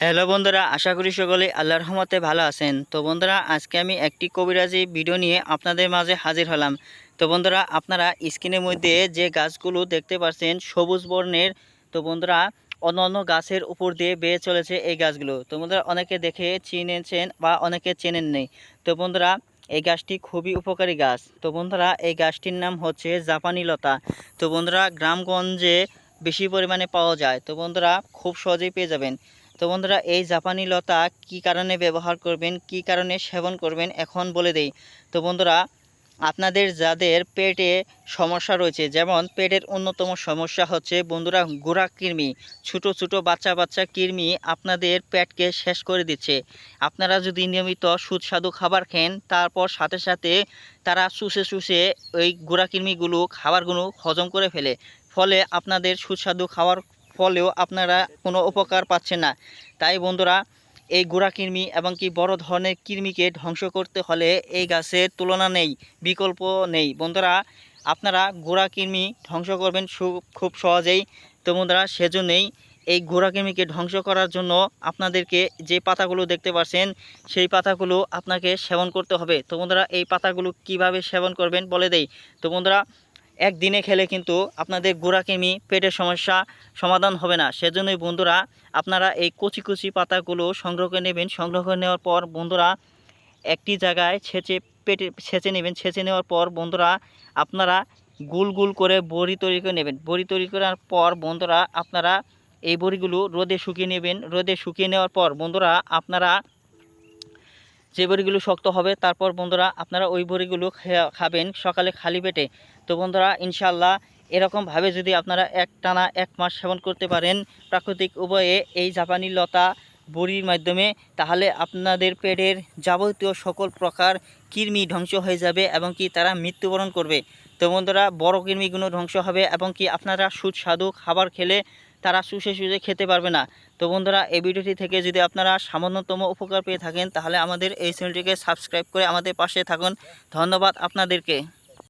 Hello বন্ধুরা, আশা করি সকলে আল্লাহর রহমতে ভালো আছেন। তো বন্ধুরা, আজকে আমি একটি কবিরাজি ভিডিও নিয়ে আপনাদের মাঝে হাজির হলাম। তো বন্ধুরা, আপনারা স্ক্রিনের মধ্যে যে গাছগুলো দেখতে পাচ্ছেন, সবুজ বর্ণের, তো বন্ধুরা অন্য অন্য গাছের উপর দিয়ে বেয়ে চলেছে এই গাছগুলো। তো বন্ধুরা, অনেকে দেখে চিনেছেন বা অনেকে চেনেন নেই। তো বন্ধুরা, এই গাছটি খুবই উপকারী গাছ। তো বন্ধুরা, এই গাছটির নাম হচ্ছে জাপানি লতা। তো বন্ধুরা, গ্রামগঞ্জে বেশি পরিমাণে পাওয়া যায়। তো বন্ধুরা, খুব সহজেই পেয়ে যাবেন। তো বন্ধুরা, এই জাপানি লতা কি কারণে ব্যবহার করবেন, কি কারণে সেবন করবেন এখন বলে দেই। তো বন্ধুরা, আপনাদের যাদের পেটে সমস্যা রয়েছে, যেমন পেটের অন্যতম সমস্যা হচ্ছে বন্ধুরা গোড়া কৃমি, ছোটো ছোটো বাচ্চা বাচ্চা কৃমি আপনাদের পেটকে শেষ করে দিচ্ছে। আপনারা যদি নিয়মিত সুস্বাদু খাবার খেন, তারপর সাথে সাথে তারা শুষে শুষে ওই গোড়া কৃমিগুলো, খাবারগুলো হজম করে ফেলে। ফলে আপনাদের সুস্বাদু খাওয়ার ফলেও আপনারা কোনো উপকার পাচ্ছেন না। তাই বন্ধুরা, এই গোড়া কৃমি এবং কি বড় ধরনের কৃমিকে ধ্বংস করতে হলে এই গাছের তুলনা নেই, বিকল্প নেই। বন্ধুরা, আপনারা গোড়া কৃমি ধ্বংস করবেন খুব সহজেই। তো বন্ধুরা, সেজন্যই এই গোড়া কৃমিকে ধ্বংস করার জন্য আপনাদেরকে যে পাতাগুলো দেখতে পাচ্ছেন, সেই পাতাগুলো আপনাকে সেবন করতে হবে। তো বন্ধুরা, এই পাতাগুলো কীভাবে সেবন করবেন বলে দেই। তো বন্ধুরা একদিনে খেলে কিন্তু আপনাদের গোড়া কৃমি পেটের সমস্যা সমাধান হবে না। সেজন্যই বন্ধুরা, আপনারা এই কচি কচি পাতাগুলো সংগ্রহ করে নেবেন। সংগ্রহ করে নেওয়ার পর বন্ধুরা, একটি জায়গায় ছেঁচে পেটে, ছেঁচে নেবেন। ছেঁচে নেওয়ার পর বন্ধুরা, আপনারা গুল গুল করে বড়ি তৈরি করে নেবেন। বড়ি তৈরি করার পর বন্ধুরা, আপনারা এই বড়িগুলো রোদে শুকিয়ে নেবেন। রোদে শুকিয়ে নেওয়ার পর বন্ধুরা, আপনারা যে বড়িগুলো শক্ত হবে, তারপর বন্ধুরা আপনারা ওই বড়িগুলো খাবেন সকালে খালি পেটে। তো বন্ধুরা ইনশাল্লাহ এরকমভাবে যদি আপনারা এক টানা এক মাস সেবন করতে পারেন প্রাকৃতিক উভয়ে এই জাপানি লতা বড়ির মাধ্যমে, তাহলে আপনাদের পেটের যাবতীয় সকল প্রকার কৃমি ধ্বংস হয়ে যাবে এবং কি তারা মৃত্যুবরণ করবে। তো বন্ধুরা, বড় কৃমিগুলো ধ্বংস হবে এবং কি আপনারা সুস্বাদু খাবার খেলে তারা শুষে শুষে খেতে পারবে না। তো বন্ধুরা, এই ভিডিওটি থেকে যদি আপনারা সামান্যতম উপকার পেয়ে থাকেন, তাহলে আমাদের এই চ্যানেলটিকে সাবস্ক্রাইব করে আমাদের পাশে থাকুন। ধন্যবাদ আপনাদেরকে।